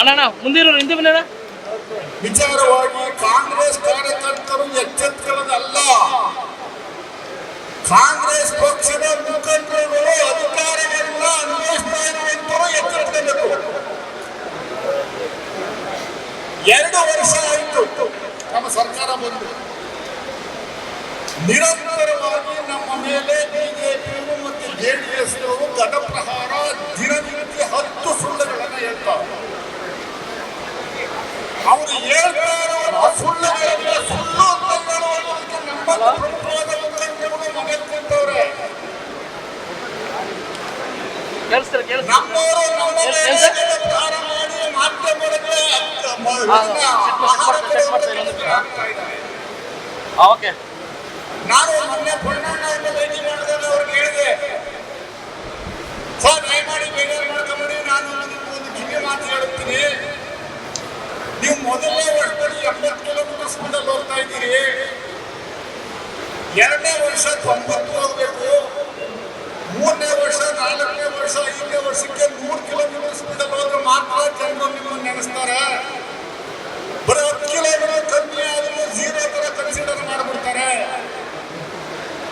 ಅಣ್ಣ ಮುಂದಿರೋ ಹಿಂದೆ ಬನ್ನಿ ವಿಚಾರವಾಗಿ ಕಾಂಗ್ರೆಸ್ ಕಾರ್ಯಕರ್ತರು ಎಚ್ಚೆತ್ತುಕೊಳ್ಳೋದಲ್ಲ. ಕಾಂಗ್ರೆಸ್ ಪಕ್ಷದ ಮುಖಂಡರುಗಳು ಅಧಿಕಾರಿಗಳನ್ನ ಅನ್ವೇಷಣೆ ಇರುವಂತರು ಎಚ್ಚೆತ್ತುಕೊಳ್ಳಬೇಕು. ಎರಡು ವರ್ಷ ಆಯಿತು ನಮ್ಮ ಸರ್ಕಾರ ಬಂದು. ನಿರಂತರವಾಗಿ ನಮ್ಮ ಮೇಲೆ ಬಿಜೆಪಿಯವರು ಮತ್ತು ಜೆ ಡಿ ಹೇಳ್ತಾ ಇರೋ ಸುಳ್ಳುಗಳನ್ನ ಸುಳ್ಳು ಅಂತ ಹೇಳುವುದಕ್ಕೆ ನಮ್ಮ ಕೇಳಿಸ್ತಾರೆ ನಮ್ಮವರು ನಮ್ಮ ಮಾಡಿ ಮಾಧ್ಯಮಗಳಿಗೆ ನಾನು ಮೊನ್ನೆ ಇದನ್ನ ಎರಡನೇ ವರ್ಷ ತೊಂಬತ್ತು ಹೋಗ್ಬೇಕು ಮೂರನೇ ವರ್ಷ, ನಾಲ್ಕನೇ ವರ್ಷ, ಐದನೇ ವರ್ಷಕ್ಕೆ ನೂರು ಕಿಲೋಮೀಟರ್ ಸ್ಪೀಡಲ್ಲಿ ಹೋದ್ರೆ ಮಾತ್ರ ಜನರು ನಿಮ್ಮನ್ನು ನೆನೆಸ್ತಾರೆ. ಬರೀ ಹತ್ತು ಕಿಲೋಮೀಟರ್ ಕಮ್ಮಿ ಆದರೂ ಜೀರೋ ತರ ಕನ್ಸಿಡರ್ ಮಾಡ್ಬಿಡ್ತಾರೆ.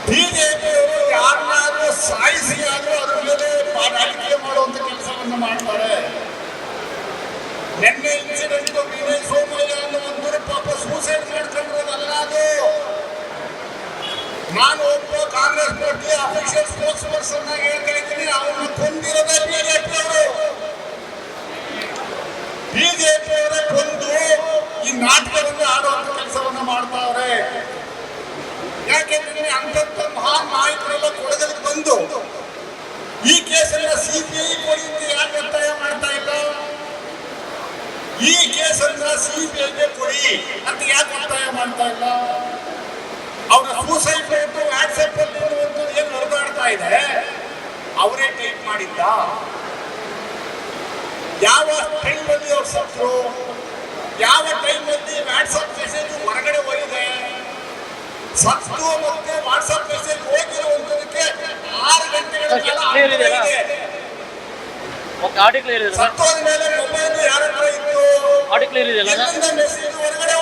ಬಿಜೆಪಿಯವರು ಯಾರನ್ನಾದ್ರೂ ಸಾಯಿಸಿ ಆದ್ರೂ ಅದ್ರ ಮೇಲೆ ರಾಜಕೀಯ ಮಾಡುವಂತ ಕೆಲಸವನ್ನು ಮಾಡ್ತಾರೆ. ನಿನ್ನೆ ಇನ್ಸಿಡೆಂಟ್ ವಿನಯ್ ಸೋಮಯ್ಯ ಅನ್ನುವಂಥವ್ರು ಪಾಪ ಸೂಸೈಡ್ ಮಾಡ್ಕೊಂಡಿರೋದಲ್ಲ ಅದು. ನಾನು ಒಬ್ಬ Congress party official spokesperson ಆಗಿ ಹೇಳ್ತಾ ಇದ್ದೀನಿ ಅವ್ರನ್ನ ಕೊಂದಿರೋದೇ ಬಿಜೆಪಿಯವರು ಬಿಜೆಪಿಯವರೇ ಕೊಂದು ಈ ನಾಟಕವನ್ನು ಆಡುವಂತ ಕೆಲಸವನ್ನ ಮಾಡ್ತಾವ್ರೆ. ಯಾಕೆಂದ್ರೆ ಅಂತಂತ ಮಹಾನ್ ನಾಯಕರೆಲ್ಲ ಕೊಡಗಲಿಗೆ ಬಂದು ಈ ಕೇಸನ್ನ ಸಿಬಿಐ ಕೊಡಿ ಅಂತ ಯಾಕೆ ಒತ್ತಾಯ ಮಾಡ್ತಾ ಇಲ್ಲ? ಈ ಕೇಸನ್ನ ಸಿಬಿಐಗೆ ಕೊಡಿ ಅಂತ ಯಾಕೆ ಒತ್ತಾಯ ಮಾಡ್ತಾ ಇಲ್ಲ? ಅವರ ಸೂಸೈಡ್ ರೇಟು ವಾಟ್ಸಪ್ ಅಲ್ಲಿ ಇರುವಂಥದ್ದು ಏನು ಹೊರದಾಡ್ತಾ ಇದೆ? ಅವರೇ ಟೈಪ್ ಮಾಡಿದ್ದ. ಯಾವ ಟೈಮಲ್ಲಿ ಅವ್ರು ಸತ್ರು ಯಾವ ಟೈಮಲ್ಲಿ ವಾಟ್ಸಪ್ ಮೆಸೇಜ್ ಹೊರಗಡೆ ಹೋಗಿದೆ? ಸತ್ತು ಮತ್ತೆ ವಾಟ್ಸಪ್ ಮೆಸೇಜ್ ಹೋಗಿರುವಂತದಕ್ಕೆ ಆರು ಗಂಟೆಗಳ Okay, ಕಾಲ clear ಇದೆಯಲ್ಲ? ಇದೆ. ಓಕೆ ಆಡಿ ಕ್ಲಿಯರ್ ಇದೆ ಸತ್ತೋದ ಮೇಲೆ ಮೊಬೈಲ್ ಯಾರ ಹತ್ರ ಇತ್ತು? ಆರ್ಟಿಕಲ್ ಕ್ಲಿಯರ್ ಇದೆಯಲ್ಲ? ಮೆಸೇಜ್ ಹೊರಗಡೆ